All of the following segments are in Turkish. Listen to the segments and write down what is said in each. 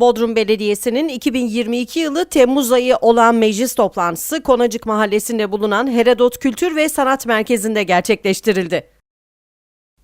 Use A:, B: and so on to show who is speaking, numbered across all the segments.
A: Bodrum Belediyesi'nin 2022 yılı Temmuz ayı olan meclis toplantısı Konacık Mahallesi'nde bulunan Herodot Kültür ve Sanat Merkezi'nde gerçekleştirildi.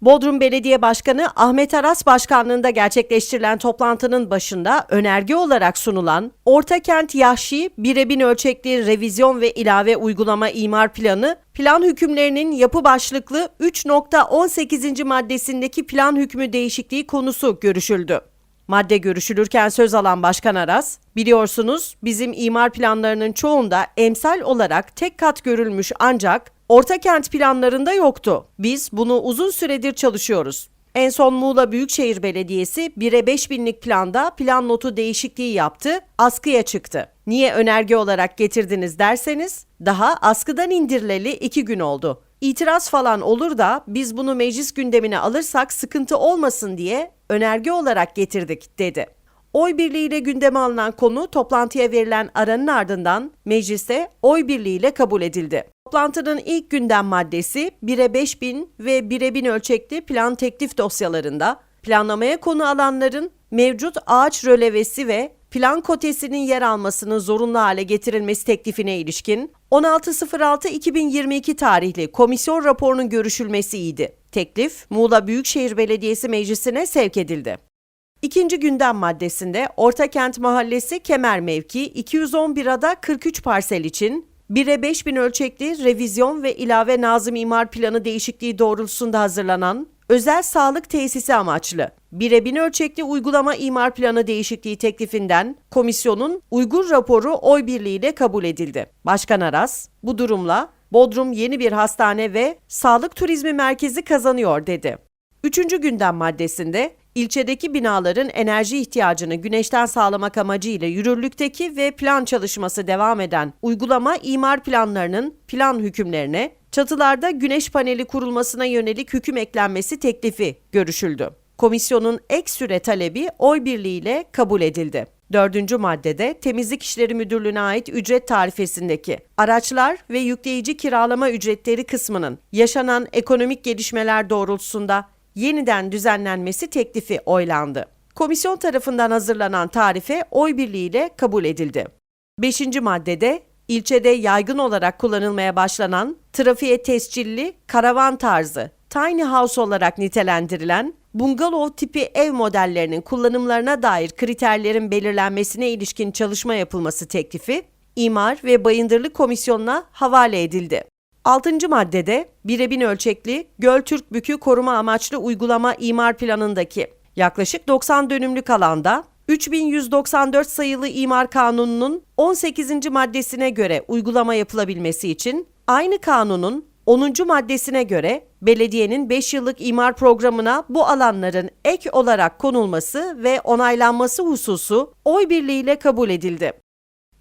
A: Bodrum Belediye Başkanı Ahmet Aras başkanlığında gerçekleştirilen toplantının başında önerge olarak sunulan Ortakent Yahşi Birebin Ölçekli Revizyon ve İlave Uygulama İmar Planı, plan hükümlerinin yapı başlıklı 3.18. maddesindeki plan hükmü değişikliği konusu görüşüldü. Madde görüşülürken söz alan Başkan Aras, biliyorsunuz bizim imar planlarının çoğunda emsal olarak tek kat görülmüş ancak orta kent planlarında yoktu. Biz bunu uzun süredir çalışıyoruz. En son Muğla Büyükşehir Belediyesi 1'e 5 binlik planda plan notu değişikliği yaptı, askıya çıktı. Niye önerge olarak getirdiniz derseniz, daha askıdan indirileli 2 gün oldu. İtiraz falan olur da biz bunu meclis gündemine alırsak sıkıntı olmasın diye önerge olarak getirdik dedi. Oy birliğiyle gündeme alınan konu toplantıya verilen aranın ardından mecliste oy birliğiyle kabul edildi. Toplantının ilk gündem maddesi 1'e 5 bin ve 1'e 1000 ölçekli plan teklif dosyalarında planlamaya konu alanların mevcut ağaç rölevesi ve plan kotesinin yer almasının zorunlu hale getirilmesi teklifine ilişkin 16.06.2022 tarihli komisyon raporunun görüşülmesiydi. Teklif Muğla Büyükşehir Belediyesi Meclisi'ne sevk edildi. İkinci gündem maddesinde Ortakent Mahallesi Kemer Mevki 211 ada 43 parsel için 1'e 5000 ölçekli revizyon ve ilave Nazım İmar Planı değişikliği doğrultusunda hazırlanan özel sağlık tesisi amaçlı 1'e 1000 ölçekli uygulama imar planı değişikliği teklifinden komisyonun uygun raporu oy birliğiyle kabul edildi. Başkan Aras bu durumla Bodrum yeni bir hastane ve sağlık turizmi merkezi kazanıyor dedi. Üçüncü gündem maddesinde ilçedeki binaların enerji ihtiyacını güneşten sağlamak amacıyla yürürlükteki ve plan çalışması devam eden uygulama imar planlarının plan hükümlerine çatılarda güneş paneli kurulmasına yönelik hüküm eklenmesi teklifi görüşüldü. Komisyonun ek süre talebi oy birliğiyle kabul edildi. Dördüncü maddede Temizlik İşleri Müdürlüğü'ne ait ücret tarifesindeki araçlar ve yükleyici kiralama ücretleri kısmının yaşanan ekonomik gelişmeler doğrultusunda yeniden düzenlenmesi teklifi oylandı. Komisyon tarafından hazırlanan tarife oy birliğiyle kabul edildi. Beşinci maddede ilçede yaygın olarak kullanılmaya başlanan trafiğe tescilli karavan tarzı tiny house olarak nitelendirilen bungalov tipi ev modellerinin kullanımlarına dair kriterlerin belirlenmesine ilişkin çalışma yapılması teklifi İmar ve Bayındırlık Komisyonu'na havale edildi. 6. maddede birebin ölçekli Göltürk Bükü koruma amaçlı uygulama imar planındaki yaklaşık 90 dönümlük alanda 3194 sayılı imar kanununun 18. maddesine göre uygulama yapılabilmesi için aynı kanunun 10. maddesine göre belediyenin 5 yıllık imar programına bu alanların ek olarak konulması ve onaylanması hususu oy birliğiyle kabul edildi.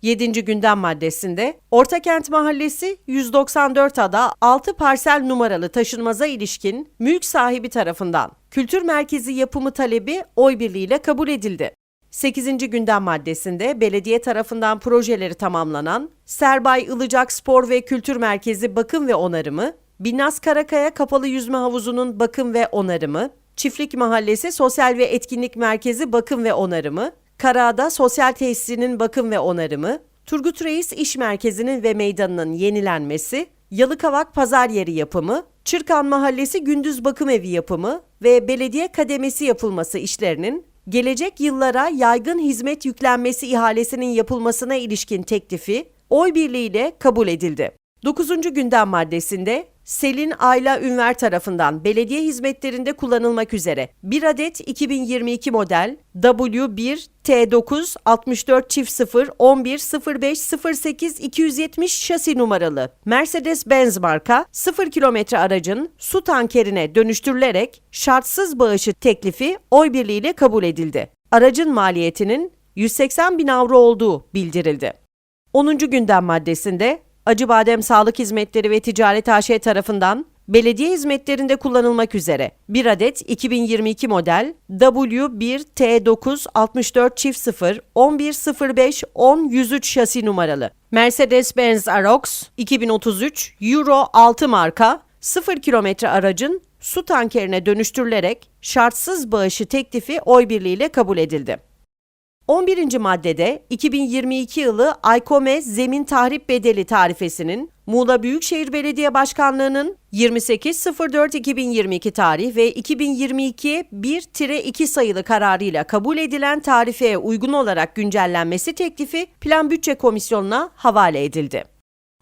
A: 7. gündem maddesinde Ortakent Mahallesi 194 ada 6 parsel numaralı taşınmaza ilişkin mülk sahibi tarafından kültür merkezi yapımı talebi oy birliğiyle kabul edildi. 8. gündem maddesinde belediye tarafından projeleri tamamlanan Serbay Ilıcak Spor ve Kültür Merkezi bakım ve onarımı, Binnaz Karakaya Kapalı Yüzme Havuzu'nun bakım ve onarımı, Çiftlik Mahallesi Sosyal ve Etkinlik Merkezi bakım ve onarımı, Karaada Sosyal Tesisinin bakım ve onarımı, Turgut Reis İş Merkezi'nin ve meydanının yenilenmesi, Yalıkavak Pazar Yeri yapımı, Çırkan Mahallesi Gündüz Bakım Evi yapımı ve belediye kademesi yapılması işlerinin gelecek yıllara yaygın hizmet yüklenmesi ihalesinin yapılmasına ilişkin teklifi oy birliğiyle kabul edildi. 9. gündem maddesinde Selin Ayla Ünver tarafından belediye hizmetlerinde kullanılmak üzere bir adet 2022 model W1 T9 64 çift 0 11 05 08 270 şasi numaralı Mercedes-Benz marka 0 kilometre aracın su tankerine dönüştürülerek şartsız bağışı teklifi oy birliğiyle kabul edildi. Aracın maliyetinin 180 bin avro olduğu bildirildi. 10. gündem maddesinde Acıbadem Sağlık Hizmetleri ve Ticaret AŞ tarafından belediye hizmetlerinde kullanılmak üzere bir adet 2022 model W1T9 64 çift 0 1105 10 103 şasi numaralı Mercedes-Benz Arox 2033 Euro 6 marka 0 kilometre aracın su tankerine dönüştürülerek şartsız bağışı teklifi oy birliğiyle kabul edildi. 11. maddede 2022 yılı Aykome Zemin Tahrip Bedeli tarifesinin Muğla Büyükşehir Belediye Başkanlığı'nın 28.04.2022 tarih ve 2022 1-2 sayılı kararıyla kabul edilen tarifeye uygun olarak güncellenmesi teklifi Plan Bütçe Komisyonu'na havale edildi.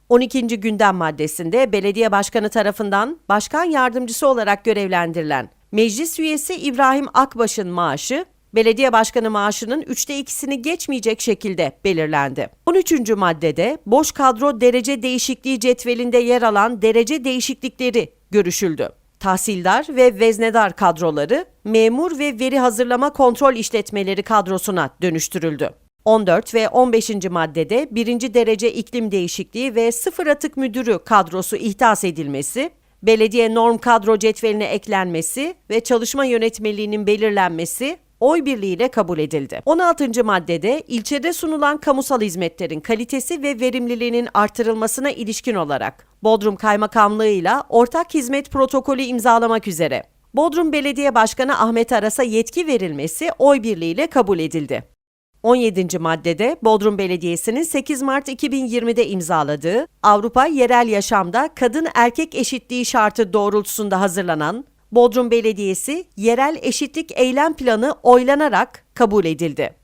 A: 12. gündem maddesinde belediye başkanı tarafından başkan yardımcısı olarak görevlendirilen meclis üyesi İbrahim Akbaş'ın maaşı belediye başkanı maaşının üçte ikisini geçmeyecek şekilde belirlendi. 13. maddede boş kadro derece değişikliği cetvelinde yer alan derece değişiklikleri görüşüldü. Tahsildar ve veznedar kadroları memur ve veri hazırlama kontrol işletmeleri kadrosuna dönüştürüldü. 14 ve 15. maddede birinci derece iklim değişikliği ve sıfır atık müdürü kadrosu ihdas edilmesi, belediye norm kadro cetveline eklenmesi ve çalışma yönetmeliğinin belirlenmesi oy birliğiyle kabul edildi. 16. maddede ilçede sunulan kamusal hizmetlerin kalitesi ve verimliliğinin artırılmasına ilişkin olarak Bodrum Kaymakamlığı ile ortak hizmet protokolü imzalamak üzere Bodrum Belediye Başkanı Ahmet Aras'a yetki verilmesi oy birliğiyle kabul edildi. 17. maddede Bodrum Belediyesi'nin 8 Mart 2020'de imzaladığı Avrupa Yerel Yaşamda Kadın Erkek Eşitliği şartı doğrultusunda hazırlanan Bodrum Belediyesi Yerel Eşitlik Eylem Planı oylanarak kabul edildi.